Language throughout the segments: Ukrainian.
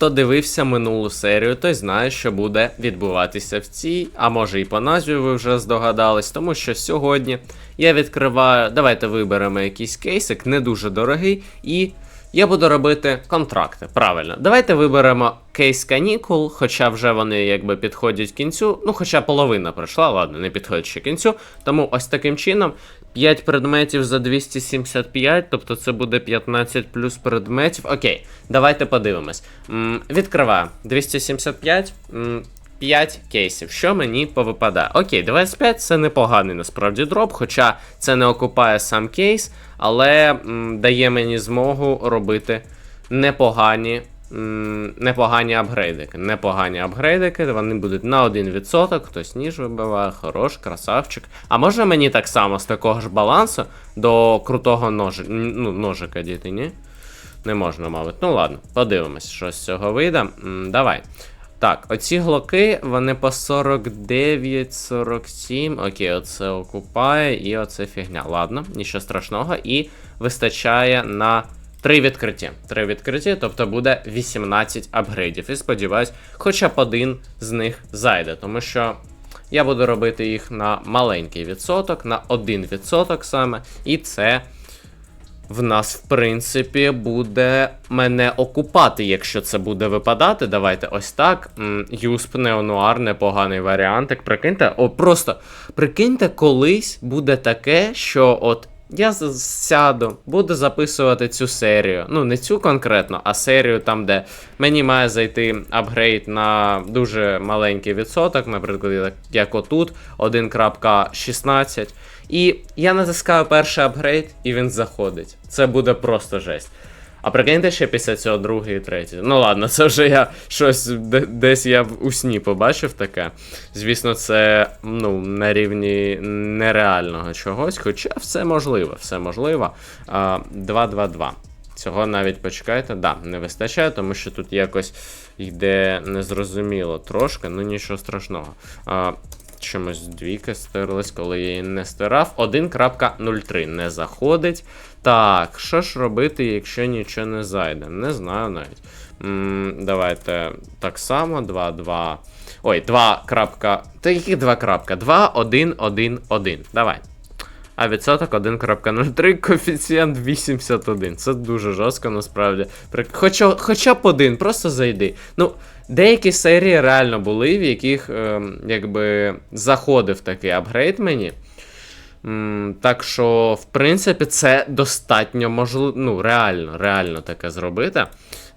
Хто дивився минулу серію, той знає, що буде відбуватися в цій, а може і по назві ви вже здогадались, тому що сьогодні я відкриваю. Давайте виберемо якийсь кейсик, не дуже дорогий, і я буду робити контракти. Правильно, давайте виберемо кейс канікул, хоча вже вони якби підходять кінцю. Ну, хоча половина пройшла, ладно, не підходить ще кінцю. Тому ось таким чином 5 предметів за 275, тобто це буде 15 плюс предметів. Окей, давайте подивимось. М, відкриваю 275. М, 5 кейсів, що мені повипадає. Окей, 25 це непоганий насправді дроп, хоча це не окупає сам кейс, але дає мені змогу робити непогані. Непогані апгрейдики. Непогані апгрейдики, вони будуть на 1%, хтось ніж вибиває, хорош, красавчик. А може мені так само з такого ж балансу до крутого ножи, ну, ножика діти, ні? Не можна, мабуть. Ну ладно, подивимось, що з цього вийде. М, Давай. Так, оці глоки, вони по 49, 47. Окей, оце окупає і оце фігня. Ладно, нічого страшного. І вистачає на 3 відкриття. 3 відкриття, тобто буде 18 апгрейдів. І сподіваюсь, хоча б один з них зайде, тому що. Я буду робити їх на маленький відсоток, на 1% саме, і це в нас, в принципі, буде мене окупати, якщо це буде випадати. Давайте ось так. Юсп Неонуар, непоганий варіантик. Прикиньте, о, просто прикиньте, колись буде таке, що от. Я сяду, буду записувати цю серію. Ну, не цю конкретно, а серію там, де мені має зайти апгрейд на дуже маленький відсоток, наприклад, як- отут, 1.16. І я натискаю перший апгрейд, і він заходить. Це буде просто жесть. А прикиньте ще після цього другий і третій. Ну ладно, це вже я щось де- десь я в усні побачив таке. Звісно, це ну, на рівні нереального чогось, хоча все можливо, все можливо. А, 2-2-2. Цього навіть почекайте, да, не вистачає, тому що тут якось йде незрозуміло трошки, ну нічого страшного. А, чомусь двійки стерлась, коли я її не стирав. 1.03 не заходить. Так, що ж робити, якщо нічого не зайде? Не знаю навіть. М, давайте так само, 2, 2. Ой, 2. Та які 2 крапка? 2, 1, 1, 1. Давай. А відсоток 1.03, коефіцієнт 81. Це дуже жорстко насправді. Хоча, хоча б один, просто зайди. Ну, деякі серії реально були, в яких ем, якби заходив такий апгрейд мені. Так що, в принципі, це достатньо можливо. Ну, реально, реально таке зробити.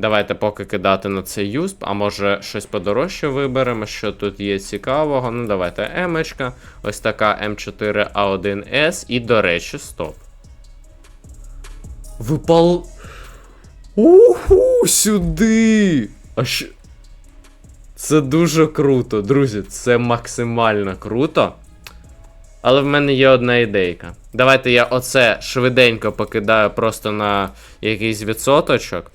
Давайте поки кидати на цей юсп, а може щось подорожче виберемо, що тут є цікавого. Ну, давайте емочка, ось така М4А1С. І, до речі, стоп. Випал. Уху, сюди! А що. Це дуже круто, друзі, це максимально круто. Але в мене є одна ідейка. Давайте я оце швиденько покидаю просто на якийсь відсоточок.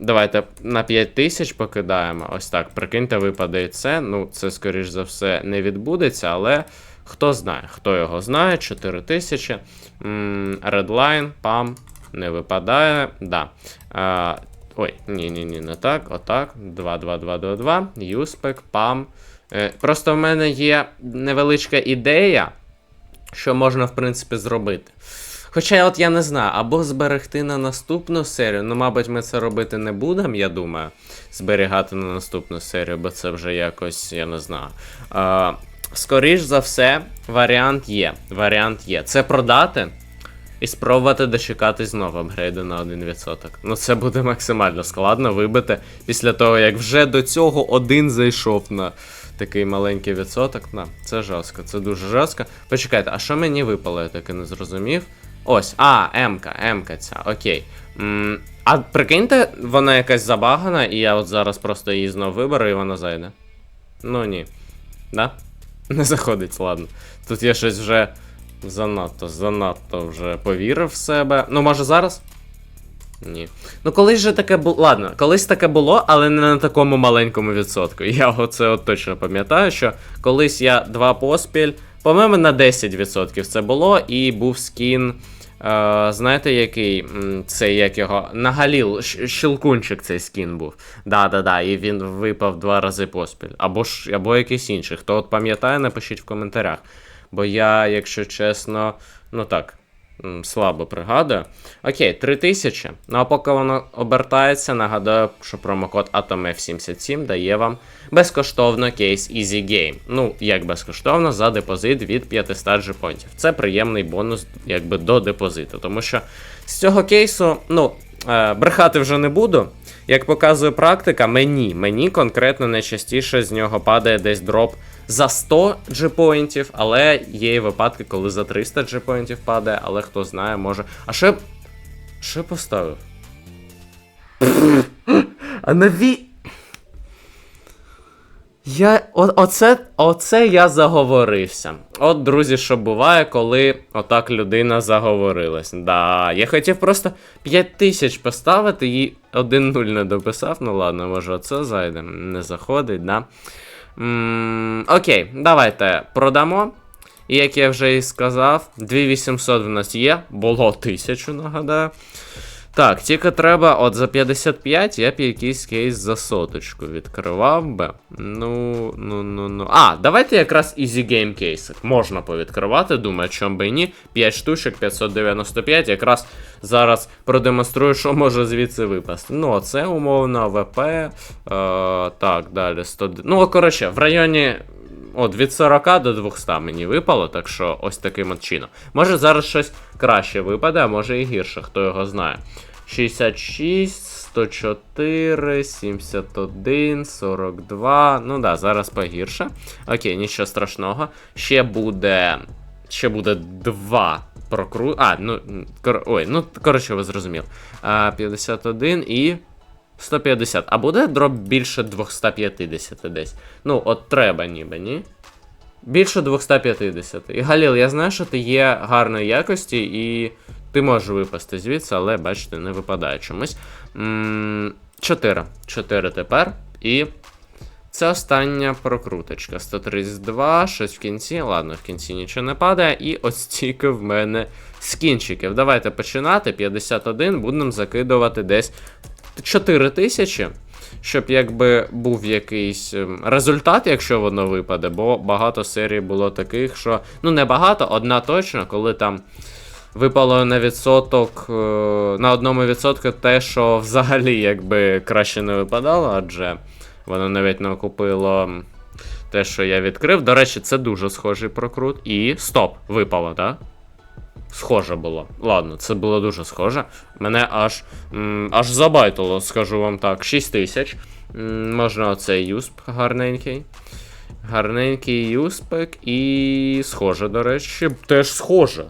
Давайте на 5000 покидаємо. Ось так. Прикиньте, випаде це. Ну, це, скоріш за все, не відбудеться, але хто знає, хто його знає, 4000. М, Redline, пам, не випадає. Да. А, ой, ні-ні-ні, не так.Отак. 2, 2, 2, 2, 2. Юспек, пам. Е, Просто в мене є невеличка ідея, що можна, в принципі, зробити. Хоча, от я не знаю, або зберегти на наступну серію. Ну, мабуть, ми це робити не будемо, я думаю. Зберігати на наступну серію, бо це вже якось, я не знаю. А, скоріш за все, варіант є. Варіант є. Це продати і спробувати дочекати знову апгрейду на 1%. Ну, це буде максимально складно вибити після того, як вже до цього один зайшов на такий маленький відсоток. На, це жорстко, це дуже жорстко. Почекайте, а що мені випало, я таки не зрозумів. Ось, а, М-ка, М-ка ця, окей. М, а прикиньте, вона якась забагана, і я от зараз просто її знову виберу, і вона зайде. Ну ні. Да? Не заходить, ладно. Тут я щось вже занадто, занадто вже повірив в себе. Ну, може зараз? Ні. Ну колись же таке було. Ладно, колись таке було, але не на такому маленькому відсотку. Я оце от точно пам'ятаю, що колись я два поспіль, по-моєму, на 10% це було, і був скін. Е, знаєте, який це як його Нагаліл, щелкунчик цей скін був. Да-да-да, і він випав два рази поспіль. Або ж або якийсь інший. Хто от пам'ятає, напишіть в коментарях. Бо я, якщо чесно, ну так, слабо пригадую. Окей, 3000. Ну а поки воно обертається, нагадаю, що промокод AtomF77 дає вам безкоштовно кейс Easy Game. Ну, як безкоштовно, за депозит від 500 джепонтів. Це приємний бонус, якби до депозиту. Тому що з цього кейсу, ну, е, брехати вже не буду. Як показує практика, мені, мені конкретно найчастіше з нього падає десь дроп за 100 джепоінтів, але є і випадки, коли за 300 джепоінтів падає, але хто знає, може. А я- Що поставив? А наві. Я. Оце, оце я заговорився. От, друзі, що буває, коли отак людина заговорилась. Да, я хотів просто 5 тисяч поставити і 1-0 не дописав. Ну ладно, може оце зайде. Не заходить, да. м окей, давайте продамо. І як я вже і сказав, 2800 в нас є, було 1000, нагадаю. Так, тільки треба, от за 55 я б якийсь кейс за соточку відкривав би. Ну, ну, ну, ну. А, давайте якраз Easy Game кейси. Можна повідкривати, думаю, чом би і ні. 5 штучок, 595. Якраз зараз продемонструю, що може звідси випасти. Ну, це умовно ВП. Е, так, далі 100. Ну, коротше, в районі. От від 40 до 200 мені випало, так що ось таким от чином. Може зараз щось краще випаде, а може і гірше, хто його знає. 66, 104, 71, 42. Ну да, зараз погірше. Окей, нічого страшного. Ще буде. Ще буде два прокру. А, ну. Кор... Ой, ну коротше, ви зрозуміли. 51 і. 150. А буде дроп більше 250 десь? Ну, от треба ніби, ні? Більше 250. І Галіл, я знаю, що ти є гарної якості, і ти можеш випасти звідси, але бачите, не випадає чомусь. 4. 4 тепер. І. Це остання прокруточка. 132, щось в кінці. Ладно, в кінці нічого не падає. І ось стільки в мене скінчиків. Давайте починати. 51, будемо закидувати десь 4 тисячі. Щоб якби був якийсь ем, результат, якщо воно випаде, бо багато серій було таких, що. Ну, не багато, одна точно, коли там випало на відсоток, е, на одному відсотку те, що взагалі якби краще не випадало, адже воно навіть не окупило те, що я відкрив. До речі, це дуже схожий прокрут. І стоп, випало, так? Схоже було. Ладно, це було дуже схоже. Мене аж м, аж забайтило, скажу вам так. 6 тисяч. Можна оцей юсп гарненький. Гарненький юспик і схоже, до речі, теж схоже.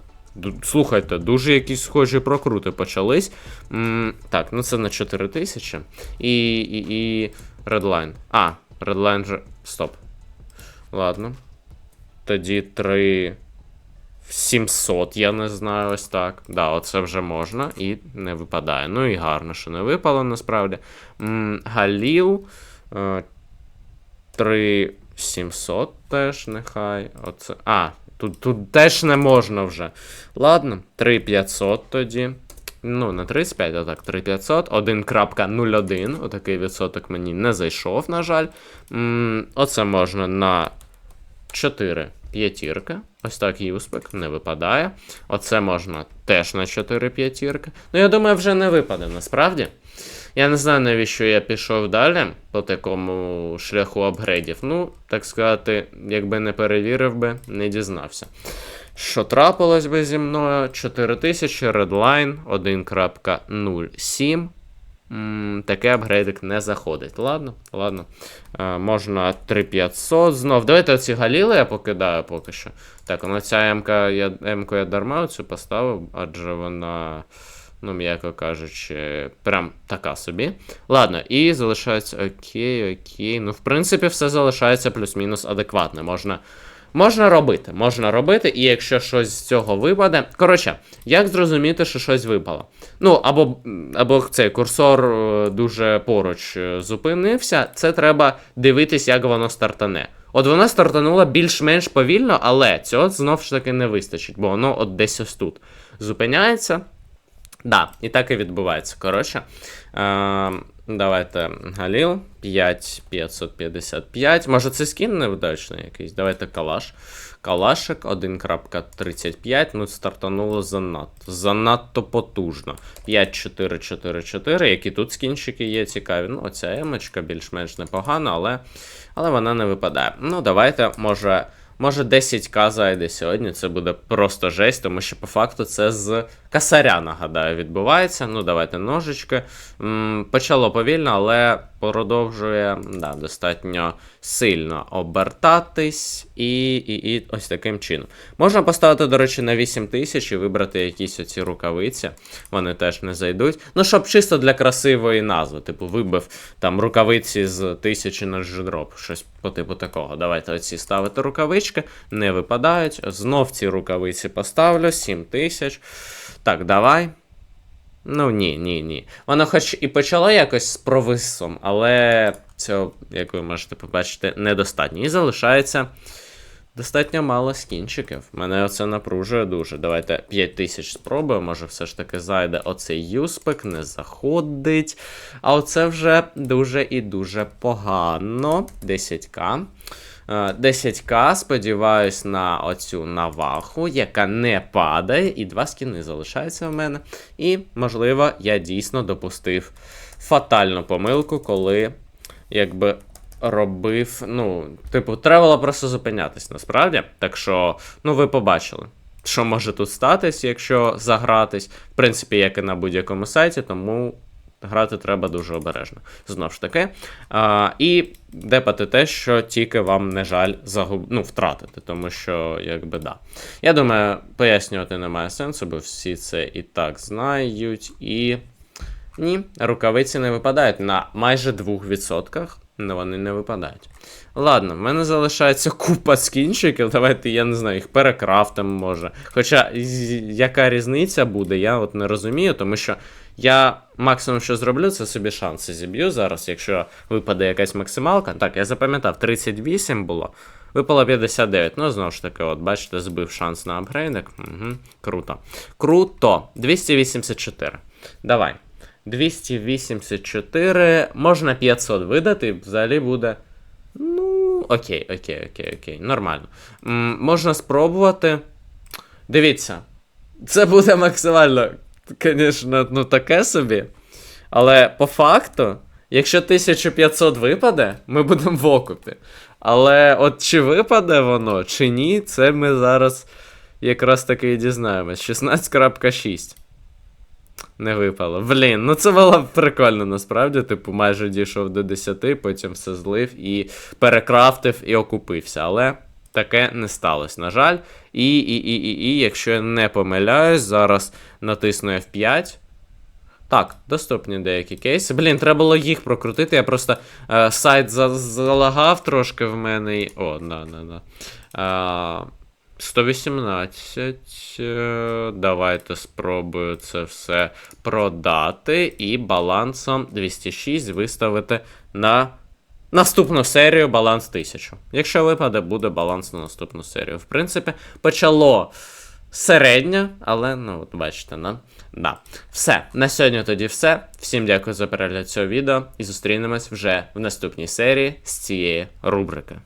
Слухайте, дуже якісь схожі прокрути почались. М, так, ну це на 4 тисячі. І, і, і Redline. А, Redline же. Стоп. Ладно. Тоді 3. 700, я не знаю, ось так. Да, оце вже можна і не випадає. Ну і гарно, що не випало насправді. М, Галіл. Е, 3700 теж нехай. Оце. А, тут, тут теж не можна вже. Ладно, 3500 тоді. Ну, не 35, а так, 3500, 1.01, отакий відсоток мені не зайшов, на жаль. М, Оце можна на 4 п'ятірки. Ось так юспик не випадає. Оце можна теж на 4 п'ятірки. Ну, я думаю, вже не випаде насправді. Я не знаю, навіщо я пішов далі по такому шляху апгрейдів. Ну, так сказати, якби не перевірив би, не дізнався. Що трапилось би зі мною? 4000 Redline 1.07. Таке апгрейдик не заходить. Ладно, ладно. Е, можна 3500 знов. Давайте оці галіли я покидаю поки що. Так, ну ця М-ка я, М-ку я дарма цю поставив, адже вона, ну, м'яко кажучи, прям така собі. Ладно, і залишається окей, окей. Ну, в принципі, все залишається плюс-мінус адекватне. Можна Можна робити, можна робити, і якщо щось з цього випаде. Коротше, як зрозуміти, що щось випало? Ну, або, або цей курсор е, дуже поруч е, зупинився, це треба дивитись, як воно стартане. От воно стартануло більш-менш повільно, але цього знов ж таки не вистачить, бо воно от десь ось тут зупиняється. Да, і так і відбувається. Коротше, е, давайте Галіл 5555. Може, це скін невдачний якийсь? Давайте калаш. Калашик 1.35. Ну, стартануло занадто. Занадто потужно. 5444. Які тут скінчики є цікаві. Ну, оця емочка більш-менш непогана, але, але вона не випадає. Ну, давайте, може. Може 10к зайде сьогодні, це буде просто жесть, тому що по факту це з касаря, нагадаю, відбувається. Ну, давайте ножички. М, почало повільно, але продовжує да, достатньо сильно обертатись і, і, і ось таким чином. Можна поставити, до речі, на 8000 і вибрати якісь оці рукавиці. Вони теж не зайдуть. Ну, щоб чисто для красивої назви. Типу, вибив там рукавиці з 1000 на джедроп. Щось по типу такого. Давайте оці ставити рукавички, не випадають. Знов ці рукавиці поставлю, 7000. Так, давай. Ну ні, ні, ні. Воно хоч і почало якось з провисом, але цього, як ви можете побачити, недостатньо. І залишається достатньо мало скінчиків. Мене оце напружує дуже. Давайте 5000 спробуємо, може все ж таки зайде оцей юспик, не заходить. А оце вже дуже і дуже погано. 10к. Е, 10к, сподіваюсь, на оцю наваху, яка не падає, і два скіни залишаються в мене. І, можливо, я дійсно допустив фатальну помилку, коли якби робив. Ну, типу, треба було просто зупинятись насправді. Так що, ну, ви побачили. Що може тут статись, якщо загратись, в принципі, як і на будь-якому сайті, тому грати треба дуже обережно. Знов ж таки. А, і депати те, що тільки вам, не жаль, загуб... ну, втратити, тому що, якби да. Я думаю, пояснювати немає сенсу, бо всі це і так знають. І. Ні, рукавиці не випадають на майже 2%. Ну, вони не випадають. Ладно, в мене залишається купа скінчиків. Давайте, я не знаю, їх перекрафтимо може. Хоча яка різниця буде, я от не розумію, тому що я максимум, що зроблю, це собі шанси зіб'ю зараз, якщо випаде якась максималка. Так, я запам'ятав, 38 було. Випало 59. Ну, знову ж таки, от, бачите, збив шанс на апгрейдик. Угу, круто. Круто. 284. Давай. 284. Можна 500 видати, взагалі буде. Ну, окей, окей, окей, окей. Нормально. М, можна спробувати. Дивіться. Це буде максимально, звісно, ну таке собі. Але по факту, якщо 1500 випаде, ми будемо в окупі. Але от чи випаде воно, чи ні, це ми зараз якраз таки і дізнаємось. 16.6. Не випало. Блін, ну це було прикольно насправді. Типу, майже дійшов до 10, потім все злив і перекрафтив і окупився. Але таке не сталося, на жаль. І, і, і, і, і, якщо я не помиляюсь, зараз натисну F5. Так, доступні деякі кейси. Блін, треба було їх прокрутити. Я просто е, сайт за- залагав трошки в мене. О, да, да, да. Е, 118. е, Давайте спробую це все продати. І балансом 206 виставити на наступну серію баланс 1000. Якщо випаде, буде баланс на наступну серію. В принципі, почало середньо, але ну, от бачите, на. Да. Все, на сьогодні тоді все. Всім дякую за перегляд цього відео і зустрінемось вже в наступній серії з цієї рубрики.